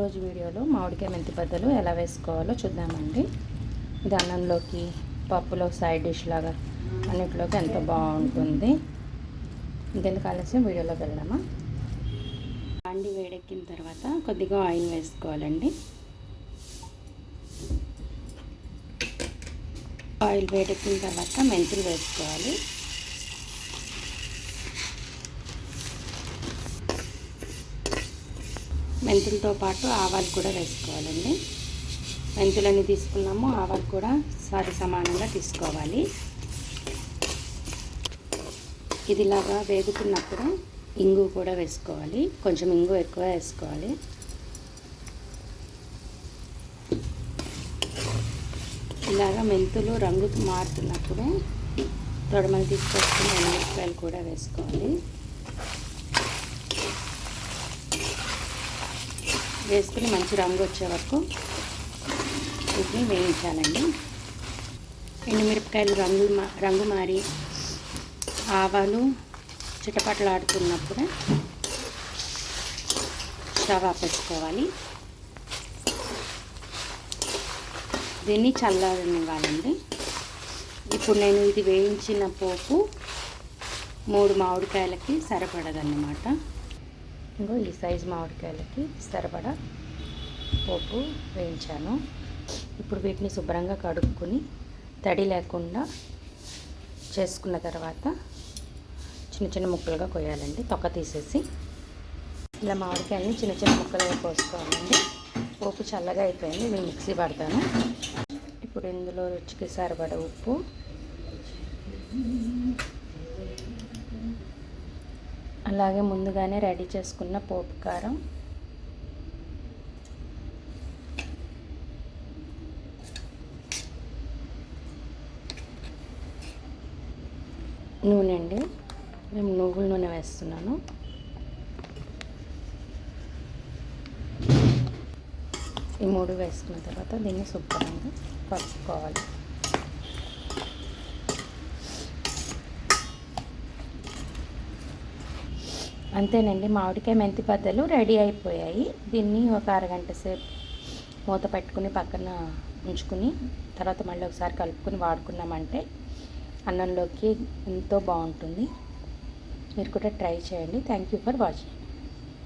రోజు వీడియోలో మామిడికాయ మెంతి బద్దలు ఎలా వేసుకోవాలో చూద్దామండి. ఇది అన్నంలోకి పప్పులో సైడ్ డిష్ లాగా అన్నిటిలోకి ఎంతో బాగుంటుంది. ఇంకెందుకు ఆలస్యం? వీడియోలోకి వెళ్దామా? అండి వేడెక్కిన తర్వాత కొద్దిగా ఆయిల్ వేసుకోవాలండి. ఆయిల్ వేడెక్కిన తర్వాత మెంతులు వేసుకోవాలి. మెంతులతో పాటు ఆవాలు కూడా వేసుకోవాలండి. మెంతులన్నీ తీసుకున్నాము. ఆవాలు కూడా సరి సమానంగా తీసుకోవాలి. ఇదిలాగా వేగుతున్నప్పుడు ఇంగు కూడా వేసుకోవాలి. కొంచెం ఇంగు ఎక్కువ వేసుకోవాలి. ఇలాగా మెంతులు రంగు మారుతున్నప్పుడు తొడమలు తీసుకొచ్చిన ఎండుమిరపకాయలు కూడా వేసుకోవాలి. వేసుకుని మంచి రంగు వచ్చే వరకు వీటిని వేయించాలండి. ఎండుమిరపకాయలు రంగు రంగు మారి ఆవాలు చిటపటలాడుతున్నప్పుడే స్టవ్ ఆపేసుకోవాలి. దీన్ని చల్లారనివ్వాలండి. ఇప్పుడు నేను ఇది వేయించిన పోపు మూడు మామిడికాయలకి సరిపడదన్నమాట. ఇంకో ఈ సైజు మామిడికాయలకి సరిపడా పోపు వేయించాను. ఇప్పుడు వీటిని శుభ్రంగా కడుక్కొని తడి లేకుండా చేసుకున్న తర్వాత చిన్న చిన్న ముక్కలుగా కొయ్యాలండి. తొక్క తీసేసి ఇలా మామిడికాయలని చిన్న చిన్న ముక్కలుగా కోసుకోవాలండి. పోపు చల్లగా అయిపోయింది నేను మిక్సీ పడతాను. ఇప్పుడు ఇందులో రుచికి సరిపడ ఉప్పు అలాగే ముందుగానే రెడీ చేసుకున్న పోపు కారం. నూనె అండి. మేము నువ్వుల నూనె వేస్తున్నాను. ఈ మూడు వేసుకున్న తర్వాత దీన్ని శుభ్రంగా కలుపుకోవాలి. అంతేనండి. మామిడికాయ మెంతి పద్దలు రెడీ అయిపోయాయి. దీన్ని ఒక అరగంట సేపు మూత పెట్టుకుని పక్కన ఉంచుకుని తర్వాత మళ్ళీ ఒకసారి కలుపుకొని వాడుకున్నామంటే అన్నంలోకి ఎంతో బాగుంటుంది. మీరు కూడా ట్రై చేయండి. Thank you for watching.